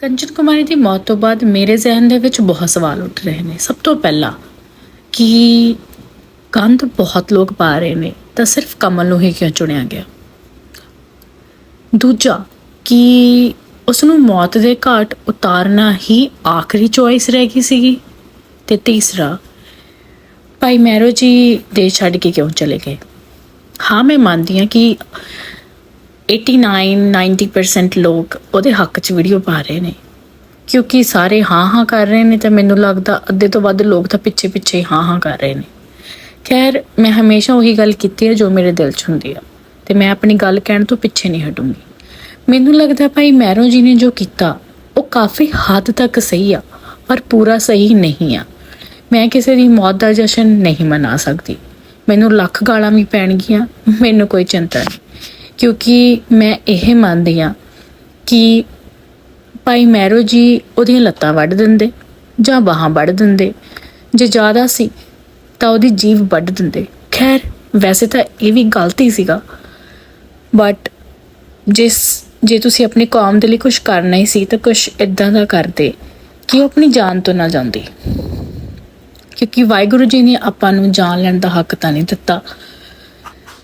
ਕੰਚਨ ਕੁਮਾਰੀ ਦੀ ਮੌਤ ਤੋਂ ਬਾਅਦ ਮੇਰੇ ਜ਼ਿਹਨ ਦੇ ਵਿੱਚ ਬਹੁਤ ਸਵਾਲ ਉੱਠ ਰਹੇ ਨੇ। ਸਭ ਤੋਂ ਪਹਿਲਾਂ ਕਿ ਗੰਦ ਬਹੁਤ ਲੋਕ ਪਾ ਰਹੇ ਨੇ, ਤਾਂ ਸਿਰਫ ਕਮਲ ਨੂੰ ਹੀ ਕਿਉਂ ਚੁਣਿਆ ਗਿਆ? ਦੂਜਾ, ਕਿ ਉਸ ਨੂੰ ਮੌਤ ਦੇ ਘਾਟ ਉਤਾਰਨਾ ਹੀ ਆਖਰੀ ਚੋਇਸ ਰਹਿ ਗਈ ਸੀਗੀ। ਤੇ ਤੀਸਰਾ, ਭਾਈ ਮੈਰੋ ਜੀ ਦੇ ਛੱਡ ਕੇ ਕਿਉਂ ਚਲੇ ਗਏ? ਹਾਂ, ਮੈਂ ਮੰਨਦੀ ਹਾਂ ਕਿ 89 90% ਲੋਕ ਉਹਦੇ ਹੱਕ 'ਚ ਵੀਡੀਓ ਪਾ ਰਹੇ ਨੇ। ਕਿਉਂਕਿ ਸਾਰੇ ਹਾਂ ਹਾਂ ਕਰ ਰਹੇ ਨੇ ਤੇ ਮੈਨੂੰ ਲੱਗਦਾ ਅੱਧੇ ਤੋਂ ਵੱਧ ਲੋਕ ਤਾਂ ਪਿੱਛੇ ਪਿੱਛੇ ਹਾਂ ਹਾਂ ਕਰ ਰਹੇ ਨੇ। ਖੈਰ, ਮੈਂ ਹਮੇਸ਼ਾ ਉਹੀ ਗੱਲ ਕੀਤੀ ਹੈ ਜੋ ਮੇਰੇ ਦਿਲ 'ਚ ਹੁੰਦੀ ਆ ਤੇ ਮੈਂ ਆਪਣੀ ਗੱਲ ਕਹਿਣ ਤੋਂ ਪਿੱਛੇ ਨਹੀਂ ਹਟੂੰਗੀ। ਮੈਨੂੰ ਲੱਗਦਾ ਭਾਈ ਮੈਰੋ ਜੀ ਨੇ ਜੋ ਕੀਤਾ, ਉਹ ਕਾਫੀ ਹੱਦ ਤੱਕ ਸਹੀ ਆ, ਪਰ ਪੂਰਾ ਸਹੀ ਨਹੀਂ ਆ। ਮੈਂ ਕਿਸੇ ਦੀ ਮੌਤ ਦਾ ਜਸ਼ਨ ਨਹੀਂ ਮਨਾ ਸਕਦੀ। ਮੈਨੂੰ ਲੱਖ ਗਾਲਾਂ ਵੀ ਪੈਣਗੀਆਂ, ਮੈਨੂੰ ਕੋਈ ਚਿੰਤਾ ਨਹੀਂ। ਕਿਉਂਕਿ ਮੈਂ ਇਹ ਮੰਨਦੀ ਆ ਕਿ ਭਾਈ ਮੈਰੋ ਜੀ ਉਹਦੀਆਂ ਲੱਤਾਂ ਵੱਢ ਦਿੰਦੇ ਜਾਂ ਬਾਹਾਂ ਵੱਢ ਦਿੰਦੇ। ਜੇ ਜ਼ਿਆਦਾ ਸੀ ਤਾਂ ਉਹਦੀ ਜੀਵ ਵੱਢ ਦਿੰਦੇ। ਖੈਰ, ਵੈਸੇ ਤਾਂ ਇਹ ਵੀ ਗਲਤੀ ਸੀਗਾ। ਬਟ ਜਿਸ, ਜੇ ਤੁਸੀਂ ਆਪਣੀ ਕੌਮ ਦੇ ਲਈ ਕੁਝ ਕਰਨਾ ਹੀ ਸੀ ਤਾਂ ਕੁਝ ਇਦਾਂ ਦਾ ਕਰਦੇ ਕਿ ਉਹ ਆਪਣੀ ਜਾਨ ਤੋਂ ਨਾ ਜਾਂਦੀ। ਕਿਉਂਕਿ ਵਾਹਿਗੁਰੂ ਜੀ ਨੇ ਆਪਾਂ ਨੂੰ ਜਾਨ ਲੈਣ ਦਾ ਹੱਕ ਤਾਂ ਨਹੀਂ ਦਿੱਤਾ।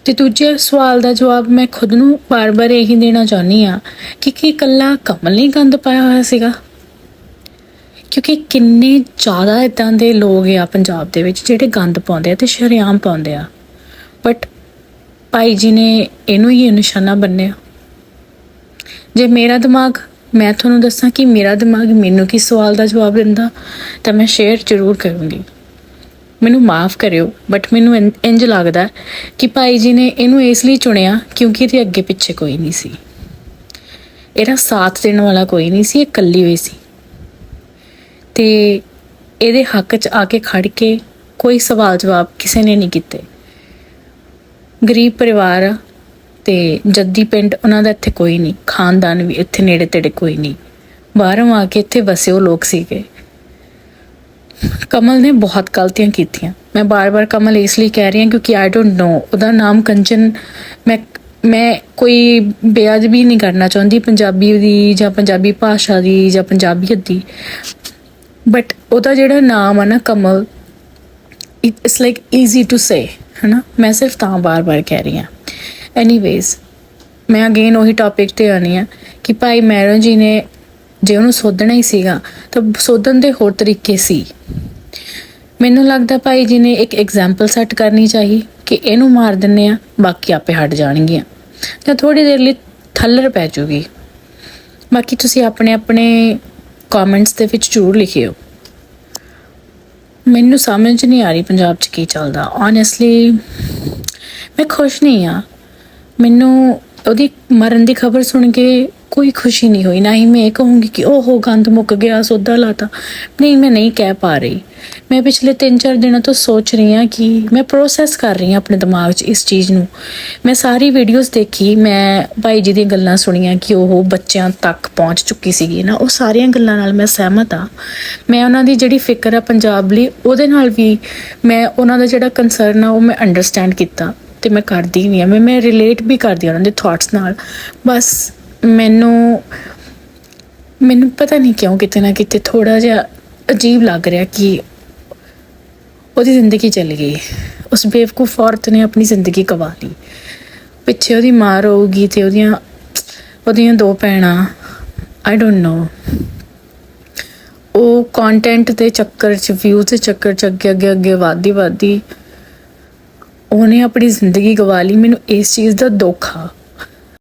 ਤੇ ਦੂਜੇ ਸਵਾਲ ਦਾ ਜਵਾਬ ਮੈਂ ਖੁਦ ਨੂੰ ਬਾਰ-ਬਾਰ ਇਹੀ ਦੇਣਾ ਚਾਹੁੰਦੀ ਆ ਕਿ ਕੀ ਇਕੱਲਾ ਕਮਲ ਨਹੀਂ ਗੰਦ ਪਾਇਆ ਹੋਇਆ ਸੀਗਾ? ਕਿਉਂਕਿ ਕਿੰਨੇ ਜ਼ਿਆਦਾ ਇਦਾਂ ਦੇ ਲੋਕ ਆ ਪੰਜਾਬ ਦੇ ਵਿੱਚ ਜਿਹੜੇ ਗੰਦ ਪਾਉਂਦੇ ਆ ਤੇ ਸ਼ਰੇਆਮ ਪਾਉਂਦੇ ਆ। ਬਟ ਭਾਈ ਜੀ ਨੇ ਇਹਨੂੰ ਹੀ ਨਿਸ਼ਾਨਾ ਬੰਨਿਆ। ਜੇ ਮੇਰਾ ਦਿਮਾਗ, ਮੈਂ ਤੁਹਾਨੂੰ ਦੱਸਾਂ ਕਿ ਮੇਰਾ ਦਿਮਾਗ ਮੈਨੂੰ ਕੀ ਸਵਾਲ ਦਾ ਜਵਾਬ ਦਿੰਦਾ, ਤਾਂ ਮੈਂ ਸ਼ੇਅਰ ਜ਼ਰੂਰ ਕਰੂੰਗੀ। ਮੈਨੂੰ ਮਾਫ ਕਰਿਓ ਬਟ ਮੈਨੂੰ ਇੰ- ਇੰਜ ਲੱਗਦਾ ਕਿ ਭਾਈ ਜੀ ਨੇ ਇਹਨੂੰ ਇਸ ਲਈ ਚੁਣਿਆ ਕਿਉਂਕਿ ਇਹਦੇ ਅੱਗੇ ਪਿੱਛੇ ਕੋਈ ਨਹੀਂ ਸੀ। ਇਹਦਾ ਸਾਥ ਦੇਣ ਵਾਲਾ ਕੋਈ ਨਹੀਂ ਸੀ, ਇਹ ਇਕੱਲੀ ਹੋਈ ਸੀ। ਤੇ ਇਹਦੇ ਹੱਕ 'ਚ ਆ ਕੇ ਖੜ ਕੇ ਕੋਈ ਸਵਾਲ ਜਵਾਬ ਕਿਸੇ ਨੇ ਨਹੀਂ ਕੀਤੇ। ਗਰੀਬ ਪਰਿਵਾਰ ਆ ਤੇ ਜੱਦੀ ਪਿੰਡ ਉਹਨਾਂ ਦਾ ਇੱਥੇ ਕੋਈ ਨਹੀਂ, ਖਾਨਦਾਨ ਵੀ ਇੱਥੇ ਨੇੜੇ ਤੇੜੇ ਕੋਈ ਨਹੀਂ। ਬਾਹਰੋਂ ਆ ਕੇ ਇੱਥੇ ਵਸੇ ਉਹ ਲੋਕ ਸੀਗੇ। ਕਮਲ ਨੇ ਬਹੁਤ ਗਲਤੀਆਂ ਕੀਤੀਆਂ। ਮੈਂ ਬਾਰ-ਬਾਰ ਕਮਲ ਇਸ ਲਈ ਕਹਿ ਰਹੀ ਹਾਂ ਕਿਉਂਕਿ ਆਈ ਡੋਨਟ ਨੋ ਉਹਦਾ ਨਾਮ ਕੰਚਨ, ਮੈਂ ਮੈਂ ਕੋਈ ਬੇਅਦਬੀ ਨਹੀਂ ਕਰਨਾ ਚਾਹੁੰਦੀ ਪੰਜਾਬੀ ਦੀ ਜਾਂ ਪੰਜਾਬੀ ਭਾਸ਼ਾ ਦੀ ਜਾਂ ਪੰਜਾਬੀਅਤ ਦੀ ਬਟ ਉਹਦਾ ਜਿਹੜਾ ਨਾਮ ਆ ਨਾ Kamal it's like easy to say ਹਨਾ? ਮੈਂ ਸਿਰਫ ਤਾਂ ਬਾਰ-ਬਾਰ ਕਹਿ ਰਹੀ ਹਾਂ। ਐਨੀਵੇਜ਼ ਮੈਂ ਅਗੇਨ ਉਹੀ ਟੌਪਿਕ ਤੇ ਆਣੀ ਆ ਕਿ ਭਾਈ ਮੈਰੋ ਜੀ ਨੇ ਜੇ ਉਹਨੂੰ ਸੋਧਣਾ ਹੀ ਸੀਗਾ, ਤਾਂ ਸੋਧਣ ਦੇ ਹੋਰ ਤਰੀਕੇ ਸੀ। ਮੈਨੂੰ ਲੱਗਦਾ ਭਾਈ ਜੀ ਨੇ ਇੱਕ ਐਗਜ਼ਾਮਪਲ ਸੈੱਟ ਕਰਨੀ ਚਾਹੀ ਕਿ ਇਹਨੂੰ ਮਾਰ ਦਿੰਨੇ ਆ, ਬਾਕੀ ਆਪੇ ਹਟ ਜਾਣਗੀਆਂ। ਜਾਂ ਥੋੜੀ ਦੇਰ ਲਈ ਥੱਲਰ ਪੈ ਜੂਗੀ। ਬਾਕੀ ਤੁਸੀਂ ਆਪਣੇ ਆਪਣੇ ਕਮੈਂਟਸ ਦੇ ਵਿੱਚ ਜ਼ਰੂਰ ਲਿਖਿਓ। ਮੈਨੂੰ ਸਮਝ ਨਹੀਂ ਆ ਰਹੀ ਪੰਜਾਬ 'ਚ ਕੀ ਚੱਲਦਾ। ਓਨੈਸਟਲੀ ਮੈਂ ਖੁਸ਼ ਨਹੀਂ ਆ। ਮੈਨੂੰ ਉਹਦੀ ਮਰਨ ਦੀ ਖਬਰ ਸੁਣ ਕੇ ਕੋਈ ਖੁਸ਼ੀ ਨਹੀਂ ਹੋਈ, ਨਾ ਹੀ ਮੈਂ ਇਹ ਕਹੂੰਗੀ ਕਿ ਓਹੋ ਗੰਦ ਮੁੱਕ ਗਿਆ, ਸੋਦਾ ਲਾਤਾ। ਨਹੀਂ, ਮੈਂ ਨਹੀਂ ਕਹਿ ਪਾ ਰਹੀ। ਮੈਂ ਪਿਛਲੇ 3-4 ਦਿਨਾਂ ਤੋਂ ਸੋਚ ਰਹੀ ਹਾਂ ਕਿ ਮੈਂ ਪ੍ਰੋਸੈਸ ਕਰ ਰਹੀ ਹਾਂ ਆਪਣੇ ਦਿਮਾਗ 'ਚ ਇਸ ਚੀਜ਼ ਨੂੰ। ਮੈਂ ਸਾਰੀ ਵੀਡੀਓਜ਼ ਦੇਖੀ, ਮੈਂ ਭਾਈ ਜੀ ਦੀਆਂ ਗੱਲਾਂ ਸੁਣੀਆਂ ਕਿ ਉਹ ਬੱਚਿਆਂ ਤੱਕ ਪਹੁੰਚ ਚੁੱਕੀ ਸੀਗੀ ਨਾ, ਉਹ ਸਾਰੀਆਂ ਗੱਲਾਂ ਨਾਲ ਮੈਂ ਸਹਿਮਤ ਆ ਮੈਂ ਉਹਨਾਂ ਦੀ ਜਿਹੜੀ ਫਿਕਰ ਆ ਪੰਜਾਬ ਲਈ, ਉਹਦੇ ਨਾਲ ਵੀ ਮੈਂ ਉਹਨਾਂ ਦਾ ਜਿਹੜਾ ਕੰਸਰਨ ਆ, ਉਹ ਮੈਂ ਅੰਡਰਸਟੈਂਡ ਕੀਤਾ ਤੇ ਮੈਂ ਕਰਦੀ ਵੀ ਆ ਮੈਂ ਮੈਂ ਰਿਲੇਟ ਵੀ ਕਰਦੀ ਆ ਉਹਨਾਂ ਦੇ ਥਾਟਸ ਨਾਲ। ਬਸ ਮੈਨੂੰ ਮੈਨੂੰ ਪਤਾ ਨਹੀਂ ਕਿਉਂ ਕਿਤੇ ਨਾ ਕਿਤੇ ਥੋੜਾ ਜਿਹਾ ਅਜੀਬ ਲੱਗ ਰਿਹਾ ਕਿ ਉਹਦੀ ਜ਼ਿੰਦਗੀ ਚਲੀ ਗਈ। ਉਸ ਬੇਵਕੂਫ ਔਰਤ ਨੇ ਆਪਣੀ ਜ਼ਿੰਦਗੀ ਗਵਾ ਲਈ। ਪਿੱਛੇ ਉਹਦੀ ਮਾਂ ਰਹੂਗੀ ਤੇ ਉਹਦੀਆਂ ਉਹਦੀਆਂ ਦੋ ਭੈਣਾਂ ਆਈ ਡੋਨਟ ਨੋ ਉਹ ਕੰਟੈਂਟ ਦੇ ਚੱਕਰ 'ਚ ਵਿਊਜ਼ ਦੇ ਚੱਕਰ 'ਚ ਅੱਗੇ ਅੱਗੇ ਅੱਗੇ ਵਧਦੀ ਵਧਦੀ ਉਹਨੇ ਆਪਣੀ ਜ਼ਿੰਦਗੀ ਗਵਾ ਲਈ। ਮੈਨੂੰ ਇਸ ਚੀਜ਼ ਦਾ ਦੁੱਖ ਆ।